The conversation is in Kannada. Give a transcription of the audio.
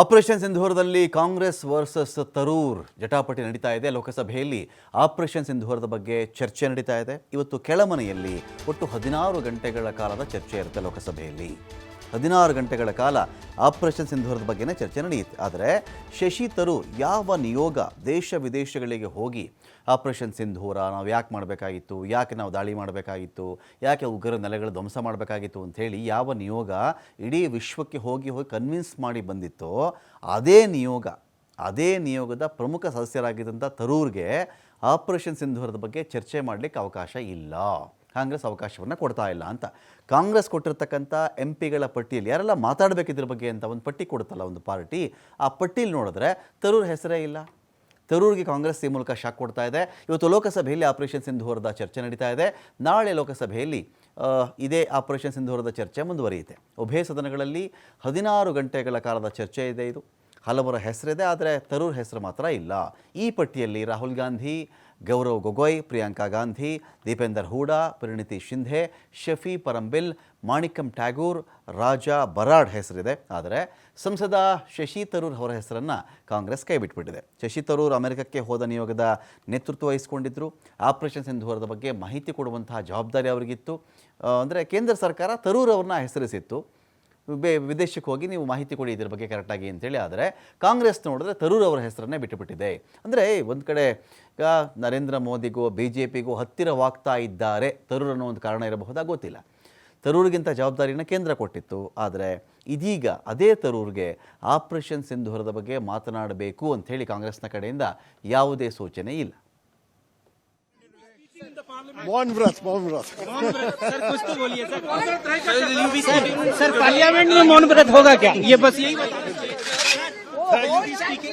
ಆಪರೇಷನ್ ಸಿಂಧೂರದಲ್ಲಿ ಕಾಂಗ್ರೆಸ್ ವರ್ಸಸ್ ತರೂರ್ ಜಟಾಪಟಿ ನಡೀತಾ ಇದೆ. ಲೋಕಸಭೆಯಲ್ಲಿ ಆಪರೇಷನ್ ಸಿಂಧೂರದ ಬಗ್ಗೆ ಚರ್ಚೆ ನಡೀತಾ ಇದೆ. ಇವತ್ತು ಕೆಳಮನೆಯಲ್ಲಿ ಒಟ್ಟು ಹದಿನಾರು ಗಂಟೆಗಳ ಕಾಲದ ಚರ್ಚೆ ಇರುತ್ತೆ ಲೋಕಸಭೆಯಲ್ಲಿ. ಹದಿನಾರು ಗಂಟೆಗಳ ಕಾಲ ಆಪರೇಷನ್ ಸಿಂಧೂರದ ಬಗ್ಗೆನೇ ಚರ್ಚೆ ನಡೆಯಿತು. ಆದರೆ ಶಶಿ ತರೂರ್ ಯಾವ ನಿಯೋಗ ದೇಶ ವಿದೇಶಗಳಿಗೆ ಹೋಗಿ ಆಪರೇಷನ್ ಸಿಂಧೂರ ನಾವು ಯಾಕೆ ಮಾಡಬೇಕಾಗಿತ್ತು, ಯಾಕೆ ನಾವು ದಾಳಿ ಮಾಡಬೇಕಾಗಿತ್ತು, ಯಾಕೆ ಉಗ್ರ ನೆಲೆಗಳು ಧ್ವಂಸ ಮಾಡಬೇಕಾಗಿತ್ತು ಅಂಥೇಳಿ ಯಾವ ನಿಯೋಗ ಇಡೀ ವಿಶ್ವಕ್ಕೆ ಹೋಗಿ ಹೋಗಿ ಕನ್ವಿನ್ಸ್ ಮಾಡಿ ಬಂದಿತ್ತೋ ಅದೇ ನಿಯೋಗ, ಅದೇ ನಿಯೋಗದ ಪ್ರಮುಖ ಸದಸ್ಯರಾಗಿದ್ದಂಥ ತರೂರ್ಗೆ ಆಪರೇಷನ್ ಸಿಂಧೂರದ ಬಗ್ಗೆ ಚರ್ಚೆ ಮಾಡಲಿಕ್ಕೆ ಅವಕಾಶ ಇಲ್ಲ. ಕಾಂಗ್ರೆಸ್ ಅವಕಾಶವನ್ನು ಕೊಡ್ತಾ ಇಲ್ಲ ಅಂತ. ಕಾಂಗ್ರೆಸ್ ಕೊಟ್ಟಿರ್ತಕ್ಕಂಥ ಎಂ ಪಿಗಳ ಪಟ್ಟಿಯಲ್ಲಿ ಯಾರೆಲ್ಲ ಮಾತಾಡಬೇಕು ಇದ್ರ ಬಗ್ಗೆ ಅಂತ ಒಂದು ಪಟ್ಟಿ ಕೊಡುತ್ತಲ್ಲ ಒಂದು ಪಾರ್ಟಿ, ಆ ಪಟ್ಟಿಲಿ ನೋಡಿದ್ರೆ ತರೂರ್ ಹೆಸರೇ ಇಲ್ಲ. ತರೂರಿಗೆ ಕಾಂಗ್ರೆಸ್ ಈ ಮೂಲಕ ಶಾಕ್ ಕೊಡ್ತಾ ಇದೆ. ಇವತ್ತು ಲೋಕಸಭೆಯಲ್ಲಿ ಆಪರೇಷನ್ ಸಿಂಧೂರದ ಚರ್ಚೆ ನಡೀತಾ ಇದೆ. ನಾಳೆ ಲೋಕಸಭೆಯಲ್ಲಿ ಇದೇ ಆಪರೇಷನ್ ಸಿಂಧೂರದ ಚರ್ಚೆ ಮುಂದುವರಿಯುತ್ತೆ. ಉಭಯ ಸದನಗಳಲ್ಲಿ ಹದಿನಾರು ಗಂಟೆಗಳ ಕಾಲದ ಚರ್ಚೆ ಇದೆ ಇದು. ಹಲವರ ಹೆಸರಿದೆ, ಆದರೆ ತರೂರ್ ಹೆಸರು ಮಾತ್ರ ಇಲ್ಲ. ಈ ಪಟ್ಟಿಯಲ್ಲಿ ರಾಹುಲ್ ಗಾಂಧಿ, ಗೌರವ್ ಗೊಗೊಯ್, ಪ್ರಿಯಾಂಕಾ ಗಾಂಧಿ, ದೀಪೇಂದರ್ ಹೂಡಾ, ಪರಿಣಿತಿ ಶಿಂಧೆ, ಶಫಿ ಪರಂಬಿಲ್, ಮಾಣಿಕಂ ಟ್ಯಾಗೂರ್, ರಾಜಾ ಬರಾಡ್ ಹೆಸರಿದೆ. ಆದರೆ ಸಂಸದ ಶಶಿ ತರೂರ್ ಅವರ ಹೆಸರನ್ನು ಕಾಂಗ್ರೆಸ್ ಕೈಬಿಟ್ಬಿಟ್ಟಿದೆ. ಶಶಿ ತರೂರ್ ಅಮೆರಿಕಕ್ಕೆ ಹೋದ ನಿಯೋಗದ ನೇತೃತ್ವ ವಹಿಸಿಕೊಂಡಿದ್ದರು ಆಪರೇಷನ್ ಸಿಂಧೂರದ ಬಗ್ಗೆ ಮಾಹಿತಿ ಕೊಡುವಂತಹ ಜವಾಬ್ದಾರಿ ಅವರಿಗಿತ್ತು. ಅಂದರೆ ಕೇಂದ್ರ ಸರ್ಕಾರ ತರೂರ್ ಅವ್ರನ್ನ ಹೆಸರಿಸಿತ್ತು. ಬೇ ವಿದೇಶಕ್ಕೆ ಹೋಗಿ ನೀವು ಮಾಹಿತಿ ಕೊಡಿ ಇದ್ರ ಬಗ್ಗೆ ಕರೆಕ್ಟಾಗಿ ಅಂತೇಳಿ. ಆದರೆ ಕಾಂಗ್ರೆಸ್ ನೋಡಿದ್ರೆ ತರೂರ್ ಅವರ ಹೆಸರನ್ನೇ ಬಿಟ್ಟುಬಿಟ್ಟಿದೆ. ಅಂದರೆ ಒಂದು ಕಡೆ ನರೇಂದ್ರ ಮೋದಿಗೂ ಬಿ ಜೆ ಪಿಗೂ ಹತ್ತಿರವಾಗ್ತಾ ಇದ್ದಾರೆ ತರೂರ್ ಅನ್ನೋ ಒಂದು ಕಾರಣ ಇರಬಹುದಾ ಗೊತ್ತಿಲ್ಲ. ತರೂರಿಗಿಂತ ಜವಾಬ್ದಾರಿನ ಕೇಂದ್ರ ಕೊಟ್ಟಿತ್ತು. ಆದರೆ ಇದೀಗ ಅದೇ ತರೂರ್ಗೆ ಆಪರೇಷನ್ ಸಿಂಧೂರದ ಬಗ್ಗೆ ಮಾತನಾಡಬೇಕು ಅಂಥೇಳಿ ಕಾಂಗ್ರೆಸ್ನ ಕಡೆಯಿಂದ ಯಾವುದೇ ಸೂಚನೆ ಇಲ್ಲ. मौन व्रत मौन व्रत सर कुछ तो बोलिए सर सर पार्लियामेंट में मौन व्रत होगा क्या? ये बस यही बता